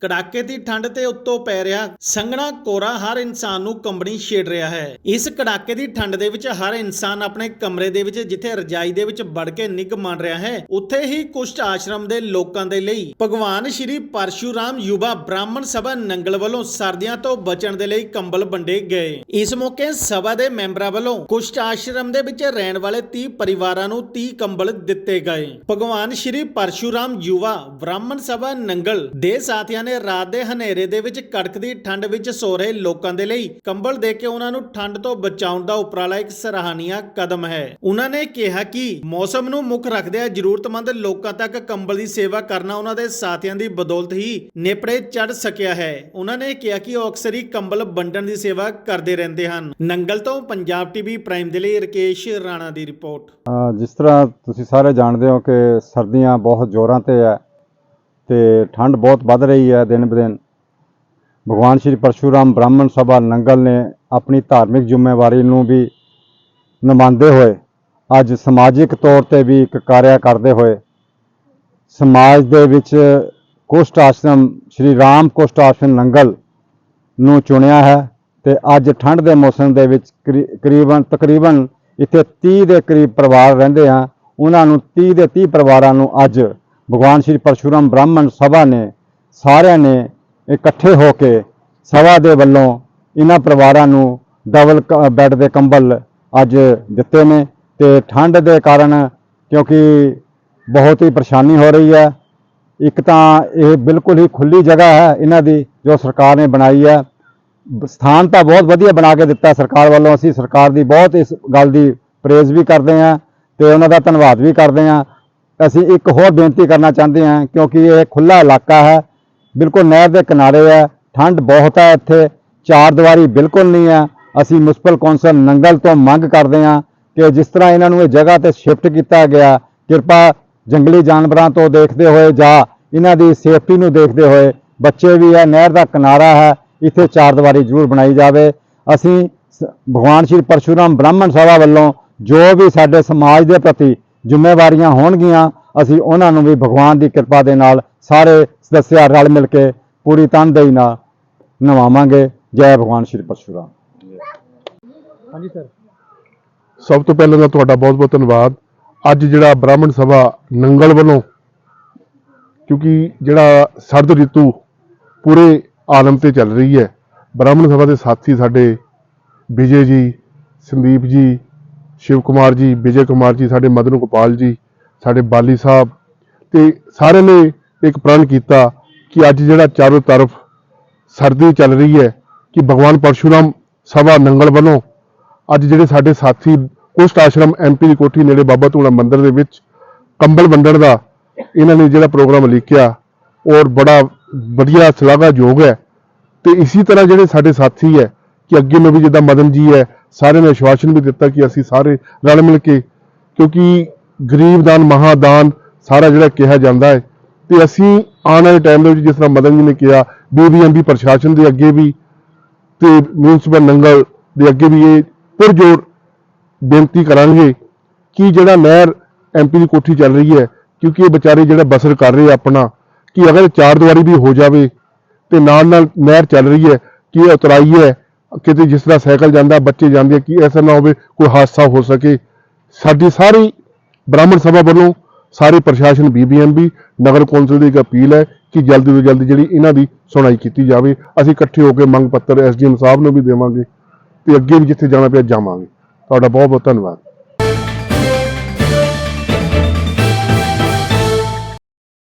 ਕੜਾਕੇ ਦੀ ਠੰਡ ਤੇ ਉੱਤੋਂ ਪੈ ਰਿਹਾ ਸੰਘਣਾ ਕੋਰਾ ਹਰ ਇਨਸਾਨ ਨੂੰ ਕੰਬਣੀ ਛੇੜ ਰਿਹਾ ਹੈ। ਇਸ ਕੜਾਕੇ ਦੀ ਠੰਡ ਦੇ ਵਿੱਚ ਹਰ ਇਨਸਾਨ ਆਪਣੇ ਕਮਰੇ ਦੇ ਵਿੱਚ, ਜਿੱਥੇ ਰਜਾਈ ਦੇ ਵਿੱਚ ਵੜ ਕੇ ਨਿੱਘ ਮਾਣ ਰਿਹਾ ਹੈ, ਉੱਥੇ ਹੀ ਕੁਸ਼ਟ ਆਸ਼ਰਮ ਦੇ ਲੋਕਾਂ ਦੇ ਲਈ ਭਗਵਾਨ ਸ਼੍ਰੀ ਪਰਸ਼ੂਰਾਮ ਯੁਵਾ ਬ੍ਰਾਹਮਣ ਸਭਾ ਨੰਗਲ ਵੱਲੋਂ ਸਰਦੀਆਂ ਤੋਂ ਬਚਣ ਦੇ ਲਈ ਕੰਬਲ ਵੰਡੇ ਗਏ। ਇਸ ਮੌਕੇ ਸਭਾ ਦੇ ਮੈਂਬਰਾਂ ਵੱਲੋਂ ਕੁਸ਼ਟ ਆਸ਼ਰਮ ਦੇ ਵਿੱਚ ਰਹਿਣ ਵਾਲੇ 30 ਪਰਿਵਾਰਾਂ ਨੂੰ 30 ਕੰਬਲ ਦਿੱਤੇ ਗਏ। ਭਗਵਾਨ ਸ਼੍ਰੀ ਪਰਸ਼ੂਰਾਮ ਯੁਵਾ ਬ੍ਰਾਹਮਣ ਸਭਾ ਨੰਗਲ ਦੇ ਸਾਥੀਆਂ ਨੇ ਰਾਤ ਦੇ ਹਨੇਰੇ ਦੇ ਵਿੱਚ ਕੜਕਦੀ ਠੰਡ ਵਿੱਚ ਸੋ ਰਹੇ ਲੋਕਾਂ ਦੇ ਲਈ ਕੰਬਲ ਦੇ ਕੇ ਉਹਨਾਂ ਨੂੰ ਠੰਡ ਤੋਂ ਬਚਾਉਣ ਦਾ ਉਪਰਾਲਾ ਇੱਕ ਸਰਾਹਨੀय ਕਦਮ ਹੈ। ਉਹਨਾਂ ਨੇ ਕਿਹਾ ਕਿ ਮੌਸਮ ਨੂੰ ਮੁੱਖ ਰੱਖਦਿਆਂ ਜ਼ਰੂਰਤਮੰਦ ਲੋਕਾਂ ਤੱਕ ਕੰਬਲ ਦੀ ਸੇਵਾ ਕਰਨਾ ਉਹਨਾਂ ਦੇ ਸਾਥੀਆਂ ਦੀ ਬਦੌਲਤ ਹੀ ਨੇਪਰੇ ਚੜ ਸਕਿਆ ਹੈ। ਉਹਨਾਂ ਨੇ ਕਿਹਾ ਕਿ ਉਹ ਅਕਸਰ ਹੀ ਕੰਬਲ ਵੰਡਣ ਦੀ ਸੇਵਾ ਕਰਦੇ ਰਹਿੰਦੇ ਹਨ। ਨੰਗਲ ਤੋਂ ਪੰਜਾਬ ਟੀਵੀ ਪ੍ਰਾਈਮ ਦੇ ਲਈ ਰਕੇਸ਼ ਰਾਣਾ ਦੀ ਰਿਪੋਰਟ। ਜਿਸ ਤਰ੍ਹਾਂ ਤੁਸੀਂ ਸਾਰੇ ਜਾਣਦੇ ਹੋ ਕਿ ਸਰਦੀਆਂ ਬਹੁਤ ਜ਼ੋਰਾਂ ਤੇ ਹੈ ਤੇ ਠੰਡ ਬਹੁਤ ਵੱਧ ਰਹੀ ਹੈ ਦਿਨ ਬਦਿਨ। ਭਗਵਾਨ ਸ਼੍ਰੀ ਪਰਸ਼ੂਰਾਮ ਬ੍ਰਾਹਮਣ ਸਭਾ ਨੰਗਲ ਨੇ ਆਪਣੀ ਧਾਰਮਿਕ ਜ਼ਿੰਮੇਵਾਰੀ ਨੂੰ ਵੀ ਨਿਭਾਉਂਦੇ ਹੋਏ ਅੱਜ ਸਮਾਜਿਕ ਤੌਰ ਤੇ ਵੀ ਇੱਕ ਕਾਰਿਆ ਕਰਦੇ ਹੋਏ ਸਮਾਜ ਦੇ ਵਿੱਚ ਕੁਸ਼ਟ ਆਸ਼ਰਮ, ਸ਼੍ਰੀ ਰਾਮ ਕੁਸ਼ਟ ਆਸ਼ਰਮ ਨੰਗਲ ਨੂੰ ਚੁਣਿਆ ਹੈ ਤੇ ਅੱਜ ਠੰਡ ਦੇ ਮੌਸਮ ਦੇ ਵਿੱਚ ਕਰੀ- ਕਰੀਬਨ, ਤਕਰੀਬਨ ਇੱਥੇ 30 ਦੇ ਕਰੀਬ ਪਰਿਵਾਰ ਰਹਿੰਦੇ ਆ। ਉਹਨਾਂ ਨੂੰ 30 ਦੇ 30 ਪਰਿਵਾਰਾਂ ਨੂੰ ਅੱਜ ਭਗਵਾਨ ਸ਼੍ਰੀ ਪਰਸ਼ੂਰਾਮ ਬ੍ਰਾਹਮਣ ਸਭਾ ਨੇ ਸਾਰਿਆਂ ਨੇ ਇਕੱਠੇ ਹੋ ਕੇ ਸਭਾ ਦੇ ਵੱਲੋਂ ਇਹਨਾਂ ਪਰਿਵਾਰਾਂ ਨੂੰ ਡਬਲ ਕ- ਬੈੱਡ ਦੇ ਕੰਬਲ ਅੱਜ ਦਿੱਤੇ ਨੇ ਤੇ ਠੰਡ ਦੇ ਕਾਰਨ ਕਿਉਂਕਿ ਬਹੁਤ ਹੀ ਪਰੇਸ਼ਾਨੀ ਹੋ ਰਹੀ ਹੈ। ਇੱਕ ਤਾਂ ਇਹ ਬਿਲਕੁਲ ਹੀ ਖੁੱਲੀ ਜਗ੍ਹਾ ਹੈ ਇਹਨਾਂ ਦੀ ਜੋ ਸਰਕਾਰ ਨੇ ਬਣਾਈ ਹੈ। ਸਥਾਨ ਤਾਂ ਬਹੁਤ ਵਧੀਆ ਬਣਾ ਕੇ ਦਿੱਤਾ ਸਰਕਾਰ ਵੱਲੋਂ। ਅਸੀਂ ਸਰਕਾਰ ਦੀ ਬਹੁਤ ਇਸ ਗੱਲ ਦੀ ਪ੍ਰੇਜ਼ ਵੀ ਕਰਦੇ ਹਾਂ ਤੇ ਉਹਨਾਂ ਦਾ ਧੰਨਵਾਦ ਵੀ ਕਰਦੇ ਹਾਂ। ਅਸੀਂ ਇੱਕ ਹੋਰ ਬੇਨਤੀ ਕਰਨਾ ਚਾਹੁੰਦੇ ਹਾਂ, ਕਿਉਂਕਿ ਇਹ ਖੁੱਲਾ ਇਲਾਕਾ ਹੈ, ਬਿਲਕੁਲ ਨਹਿਰ ਦੇ ਕਿਨਾਰੇ ਹੈ, ਠੰਡ ਬਹੁਤ ਹੈ ਇੱਥੇ, ਚਾਰ ਦੀਵਾਰੀ ਬਿਲਕੁਲ ਨਹੀਂ ਹੈ, ਅਸੀਂ ਮੁਨਸਪਲ ਕੌਂਸਲ ਨੰਗਲ ਤੋਂ ਮੰਗ ਕਰਦੇ ਹਾਂ ਕਿ ਜਿਸ ਤਰ੍ਹਾਂ ਇਹਨਾਂ ਨੂੰ ਇਹ ਜਗ੍ਹਾ ਤੇ ਸ਼ਿਫਟ ਕੀਤਾ ਗਿਆ, ਕਿਰਪਾ ਜੰਗਲੀ ਜਾਨਵਰਾਂ ਤੋਂ ਦੇਖਦੇ ਹੋਏ ਜਾਂ ਇਹਨਾਂ ਦੀ ਸੇਫਟੀ ਨੂੰ ਦੇਖਦੇ ਹੋਏ, ਬੱਚੇ ਵੀ ਹੈ, ਨਹਿਰ ਦਾ ਕਿਨਾਰਾ ਹੈ, ਇੱਥੇ ਚਾਰ ਦੀਵਾਰੀ ਜ਼ਰੂਰ ਬਣਾਈ ਜਾਵੇ। ਅਸੀਂ ਸ- ਭਗਵਾਨ ਸ਼੍ਰੀ ਪਰਸ਼ੂਰਾਮ ਬ੍ਰਾਹਮਣ ਸਭਾ ਵੱਲੋਂ ਜੋ ਵੀ ਸਾਡੇ ਸਮਾਜ ਦੇ ਪ੍ਰਤੀ ਜ਼ਿੰਮੇਵਾਰੀਆਂ ਹੋਣਗੀਆਂ ਅਸੀਂ ਉਹਨਾਂ ਨੂੰ ਵੀ ਭਗਵਾਨ ਦੀ ਕਿਰਪਾ ਦੇ ਨਾਲ ਸਾਰੇ ਸਦੱਸਿਆ ਰਲ ਮਿਲ ਕੇ ਪੂਰੀ ਤਨਦੇਹੀ ਨਾਲ ਨਿਭਾਵਾਂਗੇ। ਜੈ ਭਗਵਾਨ ਸ਼੍ਰੀ ਪਰਸ਼ੂਰਾਮ। ਹਾਂਜੀ ਸਰ। ਸਭ ਤੋਂ ਪਹਿਲਾਂ ਤਾਂ ਤੁਹਾਡਾ ਬਹੁਤ-ਬਹੁਤ ਧੰਨਵਾਦ। ਅੱਜ ਜਿਹੜਾ ਬ੍ਰਾਹਮਣ ਸਭਾ ਨੰਗਲ ਵੱਲੋਂ ਕਿਉਂਕਿ ਜਿਹੜਾ ਸਰਦ ਰਿਤੂ ਪੂਰੇ ਆਲਮ ਤੇ ਚੱਲ ਰਹੀ ਹੈ। ਬ੍ਰਾਹਮਣ ਸਭਾ ਦੇ ਸਾਥੀ ਸਾਡੇ ਵਿਜੇ ਜੀ ਸੰਦੀਪ ਜੀ ਸ਼ਿਵ ਕੁਮਾਰ ਜੀ, ਵਿਜੇ ਕੁਮਾਰ ਜੀ, ਸਾਡੇ ਮਦਨ ਗੋਪਾਲ ਜੀ, ਸਾਡੇ ਬਾਲੀ ਸਾਹਿਬ ਤੇ ਸਾਰਿਆਂ ਨੇ ਇੱਕ ਪ੍ਰਣ ਕੀਤਾ ਕਿ ਅੱਜ ਜਿਹੜਾ ਚਾਰੋਂ ਤਰਫ ਸਰਦੀ ਚੱਲ ਰਹੀ ਹੈ ਕਿ ਭਗਵਾਨ ਪਰਸ਼ੂਰਾਮ ਸਭਾ ਨੰਗਲ ਵੱਲੋਂ ਅੱਜ ਜਿਹੜੇ ਸਾਡੇ ਸਾਥੀ ਕੁਸ਼ਟ ਆਸ਼ਰਮ ਐਮਪੀ ਦੀ ਕੋਠੀ ਨੇੜੇ ਬਾਬਾ ਧੂਣਾ ਮੰਦਿਰ ਦੇ ਵਿੱਚ ਕੰਬਲ ਵੰਡਣ ਦਾ ਇਹਨਾਂ ਨੇ ਜਿਹੜਾ ਪ੍ਰੋਗਰਾਮ ਲਿਖਿਆ, ਔਰ ਬੜਾ ਵਧੀਆ ਸ਼ਲਾਘਾਯੋਗ ਹੈ। ਤੇ ਇਸੇ ਤਰ੍ਹਾਂ ਜਿਹੜੇ ਸਾਡੇ ਸਾਥੀ ਹੈ ਕਿ ਅੱਗੇ ਨੂੰ ਵੀ ਜਿੱਦਾਂ ਮਦਨ ਜੀ ਹੈ ਸਾਰਿਆਂ ਨੇ ਆਸ਼ਵਾਸਨ ਵੀ ਦਿੱਤਾ ਕਿ ਅਸੀਂ ਸਾਰੇ ਰਲ ਮਿਲ ਕੇ, ਕਿਉਂਕਿ ਗਰੀਬ ਦਾਨ, ਮਹਾਦਾਨ ਸਾਰਾ ਜਿਹੜਾ ਕਿਹਾ ਜਾਂਦਾ ਹੈ। ਤੇ ਅਸੀਂ ਆਉਣ ਵਾਲੇ ਟਾਈਮ ਦੇ ਵਿੱਚ ਜਿਸ ਤਰ੍ਹਾਂ ਮਦਨ ਜੀ ਨੇ ਕਿਹਾ ਬੀਬੀਐਮਬੀ ਪ੍ਰਸ਼ਾਸਨ ਦੇ ਅੱਗੇ ਵੀ ਤੇ ਮਿਊਨਿਸਪਲ ਨੰਗਲ ਦੇ ਅੱਗੇ ਵੀ ਇਹ ਪੁਰਜੋਰ ਬੇਨਤੀ ਕਰਾਂਗੇ ਕਿ ਜਿਹੜਾ ਨਹਿਰ ਐਮਪੀ ਦੀ ਕੋਠੀ ਚੱਲ ਰਹੀ ਹੈ, ਕਿਉਂਕਿ ਇਹ ਵਿਚਾਰੇ ਜਿਹੜਾ ਬਸਰ ਕਰ ਰਹੇ ਆਪਣਾ, ਕਿ ਅਗਰ ਚਾਰ ਦੀਵਾਰੀ ਵੀ ਹੋ ਜਾਵੇ ਤੇ ਨਾਲ ਨਾਲ ਨਹਿਰ ਚੱਲ ਰਹੀ ਹੈ, ਕਿ ਇਹ ਉਤਰਾਈ ਹੈ ਕਿਤੇ ਜਿਸ ਤਰ੍ਹਾਂ ਸਾਈਕਲ ਜਾਂਦਾ, ਬੱਚੇ ਜਾਂਦੇ ਆ, ਕਿ ਐਸਾ ਨਾ ਹੋਵੇ, ਕੋਈ ਹਾਦਸਾ ਹੋ ਸਕੇ। ਸਾਡੀ ਸਾਰੀ ਬ੍ਰਾਹਮਣ ਸਭਾ ਵੱਲੋਂ ਸਾਰੇ ਪ੍ਰਸ਼ਾਸਨ ਬੀਬੀਐਮਬੀ ਨਗਰ ਕੌਂਸਲ ਦੀ ਇੱਕ ਅਪੀਲ ਹੈ ਕਿ ਜਲਦੀ ਤੋਂ ਜਲਦੀ ਜਿਹੜੀ ਇਹਨਾਂ ਦੀ ਸੁਣਾਈ ਕੀਤੀ ਜਾਵੇ। ਅਸੀਂ ਇਕੱਠੇ ਹੋ ਕੇ ਮੰਗ ਪੱਤਰ ਐਸਡੀਐਮ ਸਾਹਿਬ ਨੂੰ ਵੀ ਦੇਵਾਂਗੇ ਤੇ ਅੱਗੇ ਵੀ ਜਿੱਥੇ ਜਾਣਾ ਪਿਆ ਜਾਵਾਂਗੇ। ਤੁਹਾਡਾ ਬਹੁਤ ਬਹੁਤ ਧੰਨਵਾਦ।